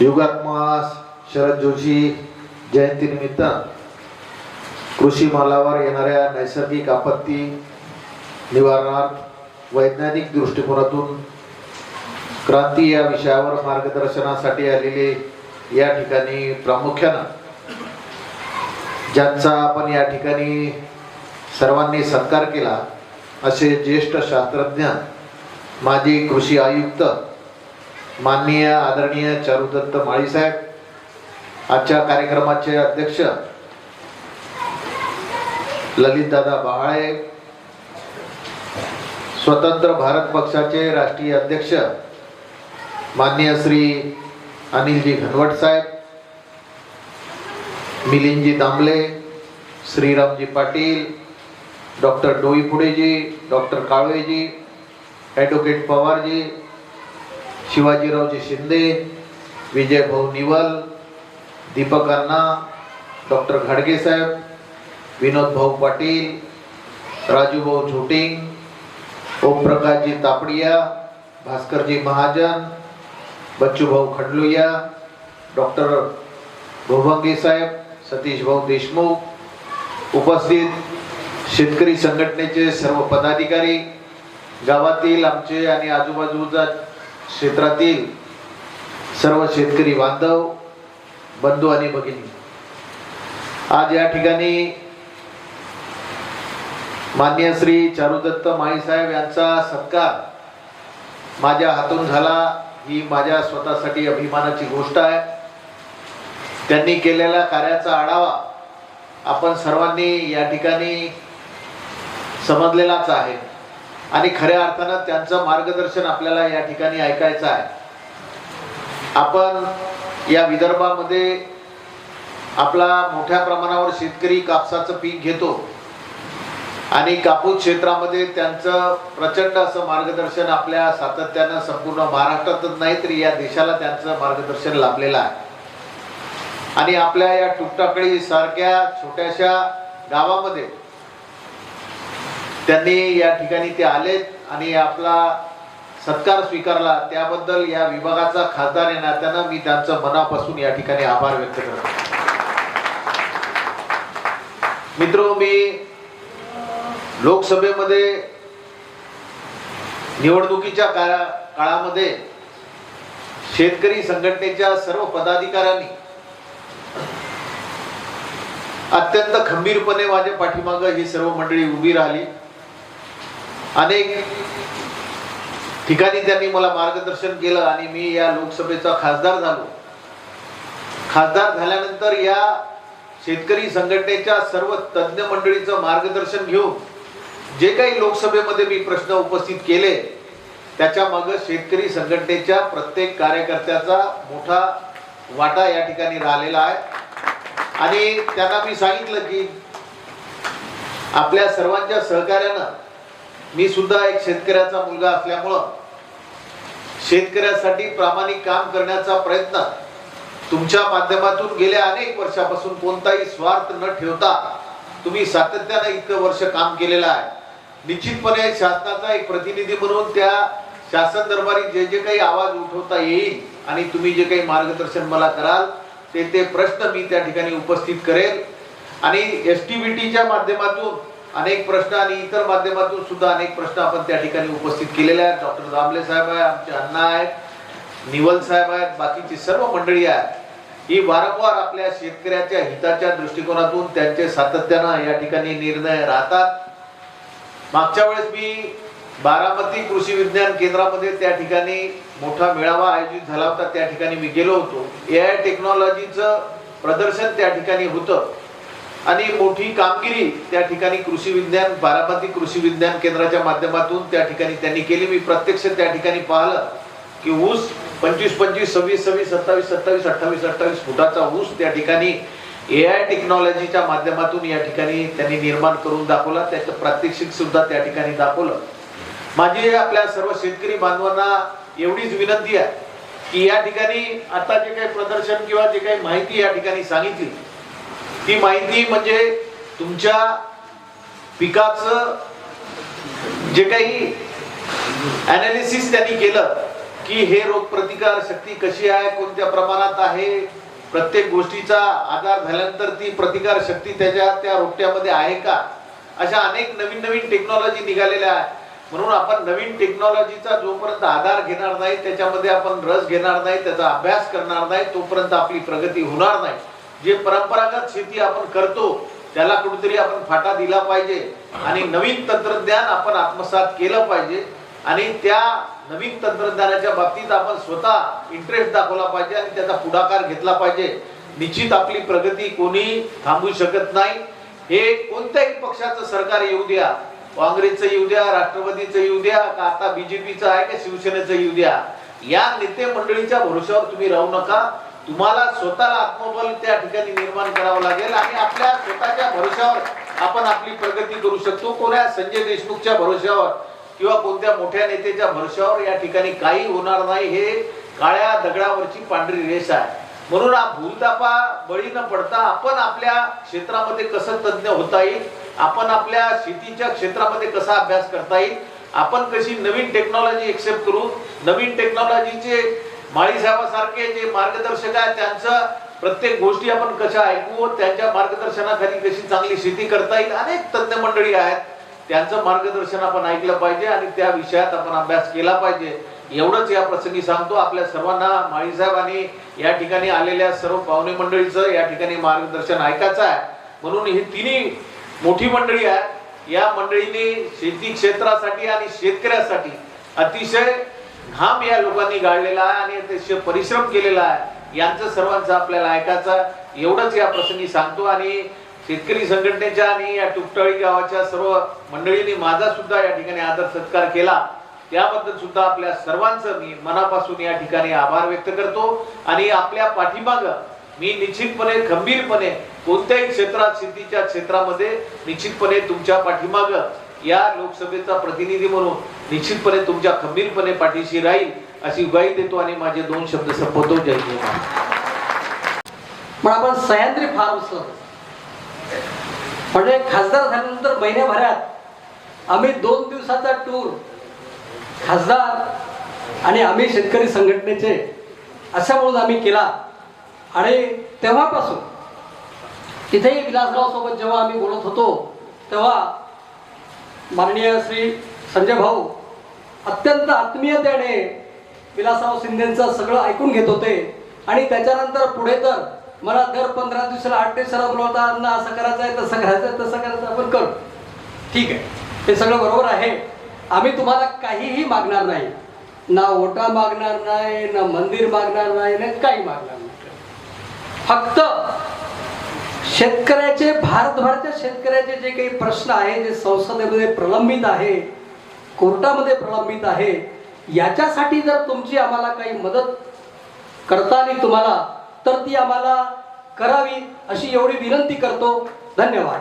युगात्मास शरद जोशी जयंतीनिमित्त कृषी मालावर येणाऱ्या नैसर्गिक आपत्ती निवारणार्थ वैज्ञानिक दृष्टिकोनातून क्रांती या विषयावर मार्गदर्शनासाठी आलेले या ठिकाणी प्रामुख्यानं ज्यांचा आपण या ठिकाणी सर्वांनी सत्कार केला असे ज्येष्ठ शास्त्रज्ञ माजी कृषी आयुक्त माननीय आदरणीय चारुदत्त माळीसाहेब आजच्या कार्यक्रमाचे अध्यक्ष ललितदादा बहाळे स्वतंत्र भारत पक्षाचे राष्ट्रीय अध्यक्ष माननीय श्री अनिलजी घनवट साहेब Milindji Damle Shriramji Patil doctor Doiphodeji doctor Kalweji advocate Pawarji Shivajiraoji Shinde Vijay भाऊ निवल दीपक अण्णा डॉक्टर घाडगे साहेब विनोद भाऊ पाटील राजूभाऊ झोटिंग ओमप्रकाशजी तापडिया भास्करजी महाजन बच्चूभाऊ खंडलुया डॉक्टर भोभंगे साहेब सतीश भाऊ देशमुख उपस्थित शेतकरी संघटनेचे सर्व पदाधिकारी गावातील आमचे आणि आजूबाजूचा क्षेत्रातील सर्व शेतकरी बांधव बंधू आणि भगिनी आज या ठिकाणी मान्य श्री चारुदत्त माईसाहेब यांचा सत्कार माझ्या हातून झाला. ही माझ्या स्वतःसाठी अभिमानाची गोष्ट आहे. त्यांनी केलेल्या कार्याचा आढावा आपण सर्वांनी या ठिकाणी समजलेलाच आहे. आणि खऱ्या अर्थानं त्यांचं मार्गदर्शन आपल्याला या ठिकाणी ऐकायचं आहे. आपण या विदर्भामध्ये आपला मोठ्या प्रमाणावर शेतकरी कापसाचं पीक घेतो आणि कापूस क्षेत्रामध्ये त्यांचं प्रचंड असं मार्गदर्शन आपल्या सातत्यानं संपूर्ण महाराष्ट्रातच नाही तर या देशाला त्यांचं मार्गदर्शन लाभलेलं आहे. आणि आपल्या या टुकटाकळी सारख्या छोट्याशा गावामध्ये त्यांनी या ठिकाणी ते आलेत आणि आपला सत्कार स्वीकारला. त्याबद्दल या विभागाचा खासदार या नात्यानं मी त्यांचं मनापासून या ठिकाणी आभार व्यक्त करतो. मित्र मी लोकसभेमध्ये निवडणुकीच्या काळा काळामध्ये शेतकरी संघटनेच्या सर्व पदाधिकाऱ्यांनी अत्यंत खंबीरपणे माझ्या पाठीमागं ही सर्व मंडळी उभी राहिली. अनेक ठिकाणी त्यांनी मला मार्गदर्शन केलं आणि मी या लोकसभेचा खासदार झालो. खासदार झाल्यानंतर या शेतकरी संघटनेच्या सर्व तज्ज्ञ मंडळीचं मार्गदर्शन घेऊन जे काही लोकसभेमध्ये मी प्रश्न उपस्थित केले त्याच्या मागं शेतकरी संघटनेच्या प्रत्येक कार्यकर्त्याचा मोठा वाटा या ठिकाणी राहिलेला आहे. आणि त्यांना मी सांगितलं की आपल्या सर्वांच्या सहकार्यानं मी सुद्धा एक शेतकऱ्याचा मुलगा असल्यामुळं शेतकऱ्यासाठी प्रामाणिक काम करण्याचा प्रयत्न तुमच्या माध्यमातून गेल्या अनेक वर्षापासून कोणताही स्वार्थ न ठेवता तुम्ही सातत्यानं इतकं वर्ष काम केलेलं आहे. निश्चितपणे शासनाचा एक प्रतिनिधी म्हणून त्या शासन दरबारी जे जे काही आवाज उठवता येईल आणि तुम्ही जे काही मार्गदर्शन मला कराल ते ते प्रश्न मी त्या ठिकाणी उपस्थित करेल. आणि एस टी बी टीच्या माध्यमातून अनेक प्रश्न आणि इतर माध्यमातून सुद्धा अनेक प्रश्न आपण त्या ठिकाणी उपस्थित केलेले आहेत. डॉक्टर दामले साहेब आहे आमचे अण्णा आहेत निवल साहेब आहेत बाकीची सर्व मंडळी आहेत. ही वारंवार आपल्या शेतकऱ्याच्या हिताच्या दृष्टिकोनातून त्यांचे सातत्यानं या ठिकाणी निर्णय राहतात. मागच्या वेळेस मी बारामती कृषी विज्ञान केंद्रामध्ये त्या ठिकाणी मोठा मेळावा आयोजित झाला होता. त्या ठिकाणी मी गेलो होतो. ए आय टेक्नॉलॉजीचं प्रदर्शन त्या ठिकाणी होतं. आणि मोठी कामगिरी त्या ठिकाणी कृषी विज्ञान बारामती कृषी विज्ञान केंद्राच्या माध्यमातून त्या ठिकाणी त्यांनी केली. मी प्रत्यक्ष त्या ठिकाणी पाहिलं की ऊस पंचवीस पंचवीस सव्वीस सव्वीस सत्तावीस सत्तावीस अठ्ठावीस अठ्ठावीस फुटाचा ऊस त्या ठिकाणी ए आय टेक्नॉलॉजीच्या माध्यमातून या ठिकाणी त्यांनी निर्माण करून दाखवला. त्याचं प्रात्यक्षिक सुद्धा त्या ठिकाणी दाखवलं. माझी आपल्या सर्व शेतकरी बांधवांना एवढीच विनंती आहे की या ठिकाणी आता जे काही प्रदर्शन किंवा जे काही माहिती या ठिकाणी सांगितली ती माहिती म्हणजे तुमच्या पिकाचं जे काही अनालिसिस त्यांनी केलं की हे रोग प्रतिकार शक्ती कशी आहे कोणत्या प्रमाणात आहे प्रत्येक गोष्टीचा आधार झाल्यानंतर ती प्रतिकार शक्ती त्याच्या त्या रोपट्यामध्ये आहे का? अशा अनेक नवीन नवीन टेक्नॉलॉजी निघालेल्या आहे म्हणून आपण नवीन टेक्नॉलॉजीचा जोपर्यंत आधार घेणार नाही त्याच्यामध्ये आपण रस घेणार नाही त्याचा अभ्यास करणार नाही तोपर्यंत आपली प्रगती होणार नाही. जे परंपरागत शेती आपण करतो त्याला कुठेतरी आपण फाटा दिला पाहिजे आणि नवीन तंत्रज्ञान आपण आत्मसात केलं पाहिजे आणि त्या नवीन तंत्रज्ञानाच्या बाबतीत आपण स्वतः इंटरेस्ट दाखवला पाहिजे आणि त्याचा पुढाकार घेतला पाहिजे. निश्चित आपली प्रगती कोणी थांबवू शकत नाही. हे कोणत्याही पक्षाचं सरकार येऊ द्या काँग्रेसचं येऊ द्या राष्ट्रवादीचं येऊ द्या का आता बीजेपीचं आहे का शिवसेनेचं येऊ द्या या नेते मंडळीच्या भरोश्यावर तुम्ही राहू नका. तुम्हाला स्वतःला आत्मबल त्या ठिकाणी निर्माण करावं लागेल आणि आपल्या स्वतःच्या भरोश्यावर आपण आपली प्रगती करू शकतो. कोण्या संजय देशमुखच्या भरोश्यावर किंवा कोणत्या मोठ्या नेत्याच्या भरोश्यावर या ठिकाणी काही होणार नाही हे काळ्या दगडावरची पांढरी रेष आहे. म्हणून हा भूलतापा बळी न पडता आपण आपल्या क्षेत्रामध्ये कसं तज्ज्ञ होता येईल आपण आपल्या शेतीच्या क्षेत्रामध्ये कसा अभ्यास करता येईल आपण कशी नवीन टेक्नॉलॉजी एक्सेप्ट करू नवीन टेक्नॉलॉजीचे माळीसाहेबासारखे जे मार्गदर्शक आहेत त्यांचं प्रत्येक गोष्टी आपण कशा ऐकू त्यांच्या मार्गदर्शनाखाली कशी चांगली शेती करता येईल अनेक तज्ज्ञ मंडळी आहेत. त्यांचं मार्गदर्शन आपण ऐकलं पाहिजे आणि त्या विषयात आपण अभ्यास केला पाहिजे. एवढंच या प्रसंगी सांगतो आपल्या सर्वांना माळीसाहेब आणि या ठिकाणी आलेल्या सर्व पाहुणे मंडळीचं या ठिकाणी मार्गदर्शन ऐकायचं आहे. म्हणून ही तिन्ही मोठी मंडळी आहे या मंडळीने शेती क्षेत्रासाठी आणि शेतकऱ्यासाठी अतिशय घाम या लोकांनी गाळलेला आहे आणि अतिशय परिश्रम केलेला आहे. यांचं सर्वांचं आपल्याला ऐकायचं एवढंच या प्रसंगी सांगतो आणि शेतकरी संघटनेच्या आणि या टुकटाळी गावाच्या सर्व मंडळींनी माझा सुद्धा या ठिकाणी आदर सत्कार केला. त्याबद्दल सुद्धा आपल्या सर्वांचं मी मनापासून या ठिकाणी आभार व्यक्त करतो. आणि आपल्या पाठीमाग मी निश्चितपणे खंबीरपणे कोणत्याही क्षेत्रात शेतीच्या क्षेत्रामध्ये निश्चितपणे तुमच्या पाठीमाग या लोकसभेचा प्रतिनिधी म्हणून निश्चितपणे तुमच्या खंबीरपणे पाठीशी राहील अशी ग्वाही देतो आणि माझे दोन शब्द संपवतो. जय जय पण आपण सह्याद्री फार्म्स म्हणजे खासदार झाल्यानंतर महिन्याभरात आम्ही दोन दिवसाचा टूर खासदार आणि आम्ही शेतकरी संघटनेचे असा म्हणून आम्ही केला. आणि तेव्हापासून तिथेही विलासराव सोबत जेव्हा आम्ही बोलत होतो तेव्हा माननीय श्री संजय भाऊ अत्यंत आत्मीयतेने विलासराव शिंदेचं सगळं ऐकून घेत होते. आणि त्याच्यानंतर पुढे तर मला दर पंधरा दिवसाला आठ दिवसाला बोलवता ना असं करायचं आहे तसं करायचं आहे तसं करायचं आपण करू. ठीक आहे. ते सगळं बरोबर आहे. आम्ही तुम्हाला काहीही मागणार नाही. ना ओटा मागणार नाही ना मंदिर मागणार नाही ना काही मागणार नाही. फक्त शेतकऱ्याचे भारतभरच्या शेतकऱ्याचे जे काही प्रश्न आहे जे संसदेमध्ये प्रलंबित आहे कोर्टामध्ये प्रलंबित आहे याच्यासाठी जर तुमची आम्हाला काही मदत करता आली तुम्हाला तर ती आम्हाला करावी अशी एवढी विनंती करतो. धन्यवाद.